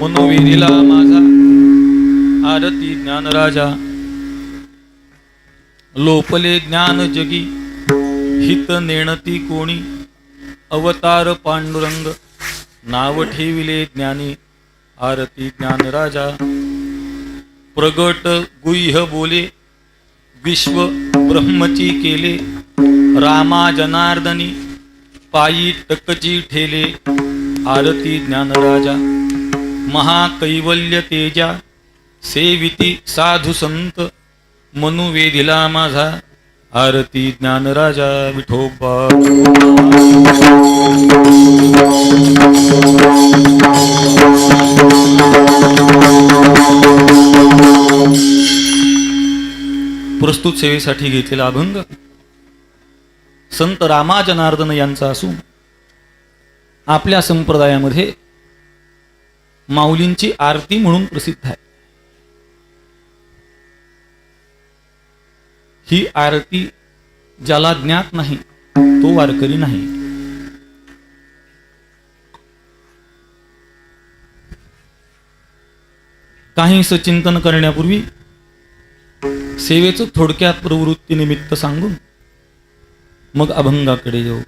मनोवेदिला माझा आरती ज्ञानराजा. लोपले ज्ञान जगी हित नेणती कोणी अवतार पांडुरंग नाव ठेविले ज्ञानी आरती ज्ञानराजा. प्रगट गुह्य बोले विश्व ब्रह्मची केले रामा जनार्दनी पायी टकची ठेले आरती ज्ञानराजा. महाकैवल्य तेजा सेविती साधू संत मनुवेदिला माझा आरती ज्ञानराजा विठोबा. प्रस्तुत सेवेसाठी घेतलेला अभंग संत रामा जनार्दन यांचा असून आपल्या संप्रदायामध्ये माऊलींची आरती म्हणून प्रसिद्ध आहे. ही आरती ज्याला ज्ञात नाही तो वारकरी नाही. काही सचिंतन करण्यापूर्वी सेवेचं थोडक्यात प्रवृत्तीनिमित्त सांगून मग अभंगाकडे येऊ.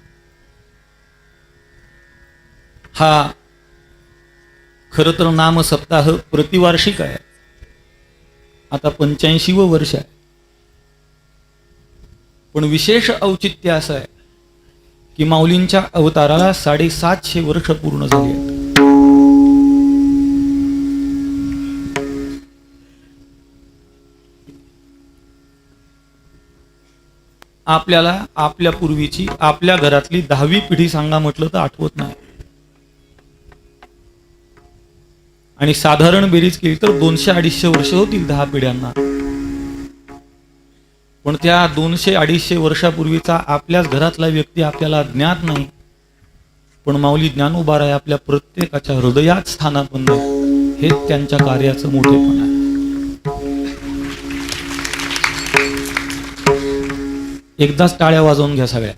हा खरं तर नाम सप्ताह प्रतिवार्षिक आहे. आता पंच्याऐंशी व वर्ष आहे. पण विशेष औचित्य असं आहे की माऊलींच्या अवताराला साडेसातशे वर्ष पूर्ण झाली आहेत. आपल्याला आपल्या पूर्वीची आपल्या घरातली दहावी पिढी सांगा म्हटलं तर आठवत नाही. आणि साधारण बेरीज केली तर दोनशे अडीचशे वर्ष होतील दहा पिढ्यांना. पण त्या दोनशे अडीचशे वर्षापूर्वीचा आपल्याच घरातला व्यक्ती आपल्याला ज्ञात नाही. पण माऊली ज्ञानोबार आहे आपल्या प्रत्येकाच्या हृदयात स्थानापन्न हे हेच त्यांच्या कार्याचं मोठेपण आहे. एकदाच टाळ्या वाजवून घ्या सगळ्या.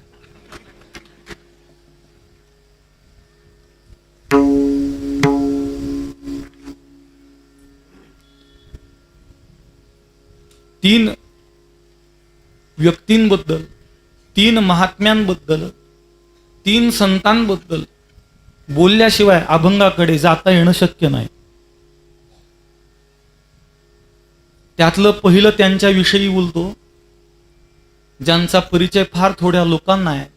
तीन व्यक्तींबद्दल तीन महात्म्यांबद्दल तीन संतांबद्दल बोलल्याशिवाय अभंगाकडे जाता येणं शक्य नाही. त्यातलं पहिलं त्यांच्याविषयी बोलतो ज्यांचा परिचय फार थोड्या लोकांना आहे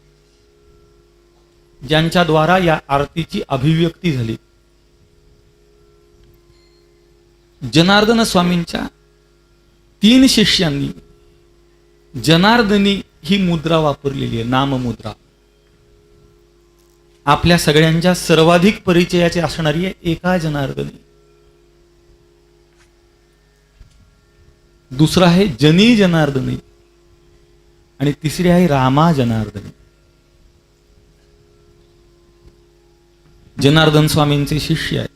ज्यांच्याद्वारा या आरतीची अभिव्यक्ती झाली. जनार्दन स्वामींच्या तीन शिष्यांनी जनार्दनी ही मुद्रा वापरलेली आहे नाममुद्रा. आपल्या सगळ्यांच्या सर्वाधिक परिचयाची असणारी आहे एका जनार्दनी. दुसरा आहे जनी जनार्दनी. आणि तिसरी आहे रामा जनार्दनी. जनार्दन स्वामींचे शिष्य आहेत.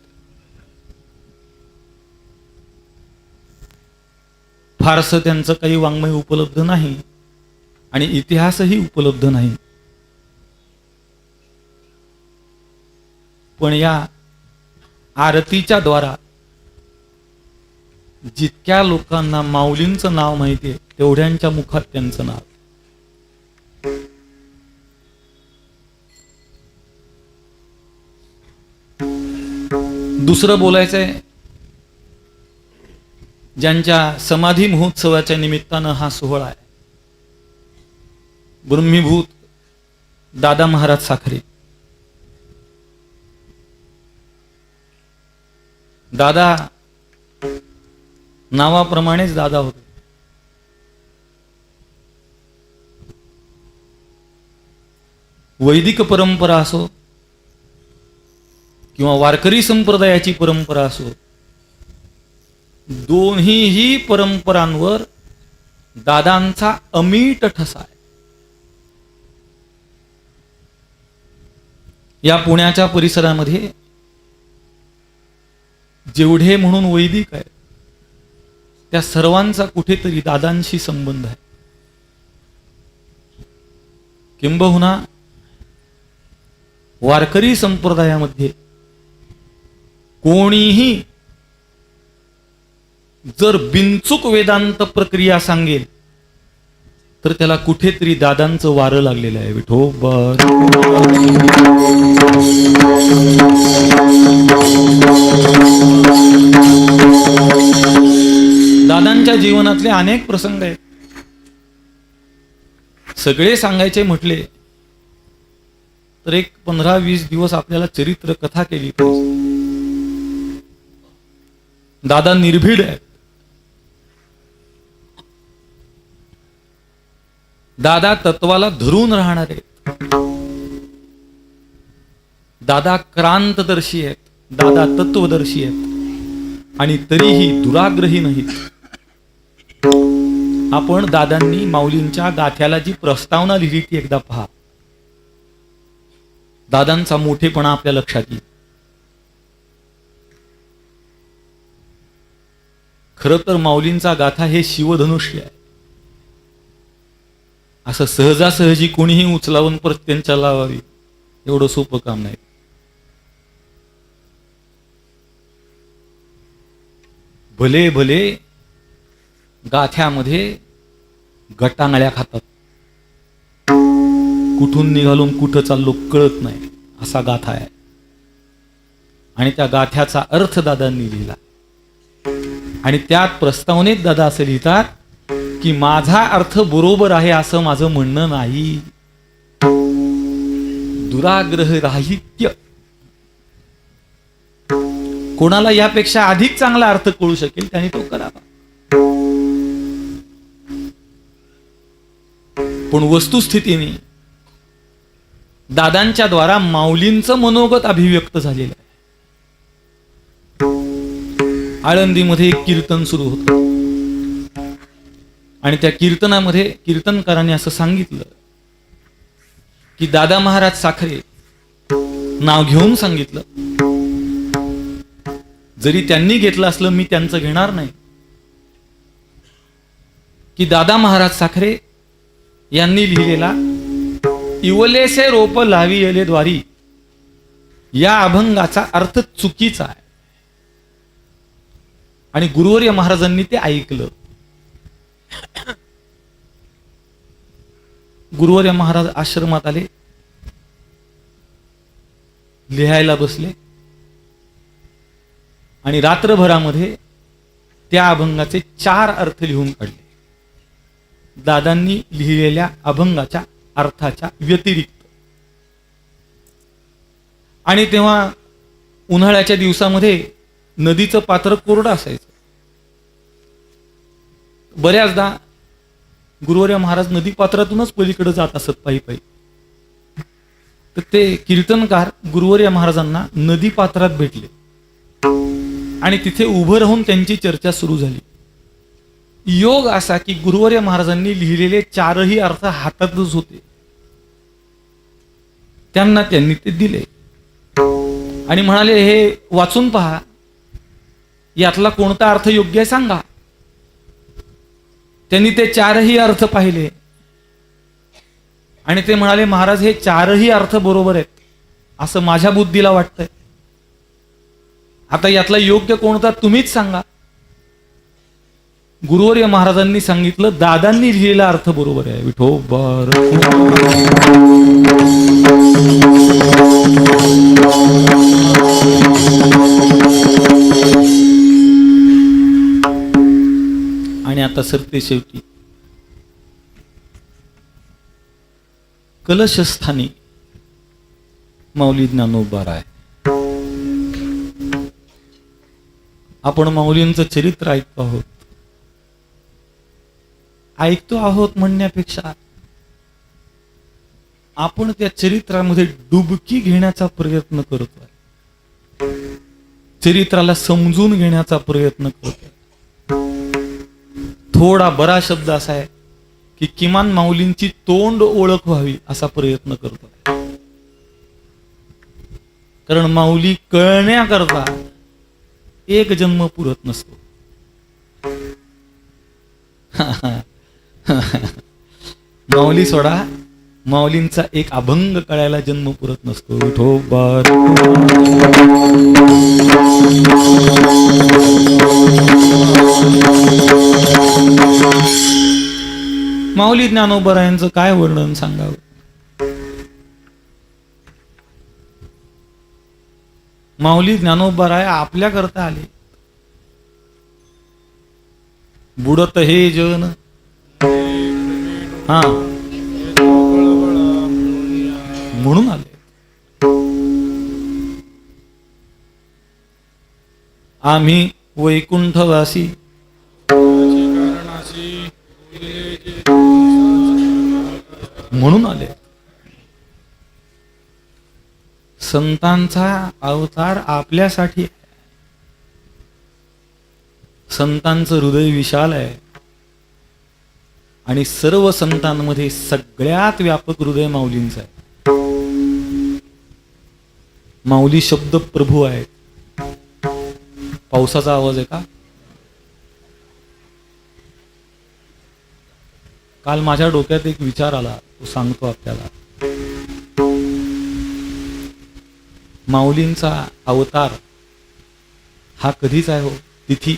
फारसं त्यांचं काही वाङ्मय उपलब्ध नाही आणि इतिहासही उपलब्ध नाही. पण या आरतीच्या द्वारा जितक्या लोकांना माऊलींचं नाव माहितीये तेवढ्यांच्या मुखात त्यांचं नाव. दुसरं बोलायचंय ज्यांच्या समाधी महोत्सवाच्या निमित्तानं हा सोहळा आहे. ब्रह्मीभूत दादा महाराज साखरे. दादा नावाप्रमाणेच दादा होते. वैदिक परंपरा असो किंवा वारकरी संप्रदायाची परंपरा असो दोन्हीही परंपरांवर दादांचा अमीट ठसा आहे. या पुण्याच्या परिसरामध्ये जेवढे म्हणून वैदिक आहे त्या सर्वांचा कुठेतरी दादांशी संबंध आहे. किंबहुना वारकरी संप्रदायामध्ये कोणीही जर बिनचूक वेदांत प्रक्रिया सांगेल तर त्याला कुठेतरी दादांचं वारं लागलेलं आहे विठोबर दादांच्या जीवनातले अनेक प्रसंग आहेत. सगळे सांगायचे म्हटले तर एक पंधरा वीस दिवस आपल्याला चरित्र कथा केली दादा निर्भीड आहेत. दादा तत्वाला धरून राहणार आहेत. दादा क्रांतदर्शी आहेत. दादा तत्वदर्शी आहेत. आणि तरीही दुराग्रही नाहीत. आपण दादांनी माऊलींच्या गाथ्याला जी प्रस्तावना लिहिली ती एकदा पहा. दादांचा मोठेपणा आपल्या लक्षात येईल. खर तर माऊलींचा गाथा हे शिवधनुष्य आहे. असं सहजासहजी कोणीही उचलावून प्रत्यंच्या लावावी. एवढं सोपं काम नाही. भले भले गाथ्यामध्ये गटांगळ्या खातात. कुठून निघालून कुठं चाललो कळत नाही. असा गाथा आहे. आणि त्या गाथ्याचा अर्थ दादांनी लिहिला. आणि त्यात प्रस्तावनेत दादा असं लिहितात की माझा अर्थ बरोबर आहे असं माझं म्हणणं नाही. दुराग्रह राहित्य. कोणाला यापेक्षा अधिक चांगला अर्थ कळू शकेल त्याने तो करावा. पण वस्तुस्थितीने दादांच्या द्वारा माऊलींचं मनोगत अभिव्यक्त झालेलं आहे. आळंदीमध्ये कीर्तन सुरू होतं. आणि त्या कीर्तनामध्ये कीर्तनकाराने असं सांगितलं की दादा महाराज साखरे नाव घेऊन सांगितलं. जरी त्यांनी घेतलं असलं मी त्यांचं घेणार नाही. की दादा महाराज साखरे यांनी लिहिलेला इवलेसे रोप लावी येले द्वारी या अभंगाचा अर्थ चुकीचा आहे. आणि गुरुवर्य महाराजांनी ते ऐकलं. गुरुवर्य महाराज आश्रमात आले. लिहायला बसले. आणि रात्रभरामध्ये त्या अभंगाचे चार अर्थ लिहून काढले. दादांनी लिहिलेल्या अभंगाच्या अर्थाच्या व्यतिरिक्त. आणि तेव्हा उन्हाळ्याच्या दिवसामध्ये नदीचं पात्र कोरडं असायचं. बऱ्याचदा गुरुवर्य महाराज नदी पात्रातूनच पलीकडे जात असत पायी पायी. तर ते कीर्तनकार गुरुवर्य महाराजांना नदी पात्रात भेटले. आणि तिथे उभं राहून त्यांची चर्चा सुरू झाली. योग असा की गुरुवर्य महाराजांनी लिहिलेले चारही अर्थ हातातच होते. त्यांना त्यांनी ते दिले. आणि म्हणाले हे वाचून पहा. यातला कोणता अर्थ योग्य आहे सांगा. त्यांनी ते चारही अर्थ पाहिले. आणि ते म्हणाले महाराज हे चारही अर्थ बरोबर आहेत. असं माझ्या बुद्धीला वाटतंय. आता यातला योग्य कोणता तुम्हीच सांगा. गुरुवर्य महाराजांनी सांगितलं दादांनी लिहिलेला अर्थ बरोबर आहे. विठो बर. आणि आता सरते शेवटी. कलशस्थानी माऊली ज्ञानोबा आहे. आपण माऊलींचं चरित्र ऐकतो आहोत. ऐकतो आहोत म्हणण्यापेक्षा आपण त्या चरित्रामध्ये डुबकी घेण्याचा प्रयत्न करतोय. चरित्राला समजून घेण्याचा प्रयत्न करतोय. थोडा बरा शब्द असा आहे की किमान माऊलींची तोंड ओळख व्हावी असा प्रयत्न करतो. कारण माऊली कळण्याकरता एक जन्म पुरत नसतो. माऊली सोडा माऊलींचा एक अभंग कळायला जन्म पुरत नसतो. विठोबा माऊली ज्ञानोबरायांचं काय वर्णन सांगावं? माऊली ज्ञानोबराय आपल्याकरता आले. बुडत हे जन. हा. म्हणून आले. आम्ही वैकुंठवासी. म्हणून आले. संतांचा अवतार आपल्यासाठी संतांचं हृदय विशाल आहे. आणि सर्व संतांमध्ये सगळ्यात व्यापक हृदय माऊलींचं आहे. माऊली शब्द प्रभू आहेत. पावसाचा आवाज आहे का? काल माझ्या डोक्यात एक विचार आला तो सांगतो आपल्याला. माऊलींचा अवतार हा कधीच आहे हो? तिथी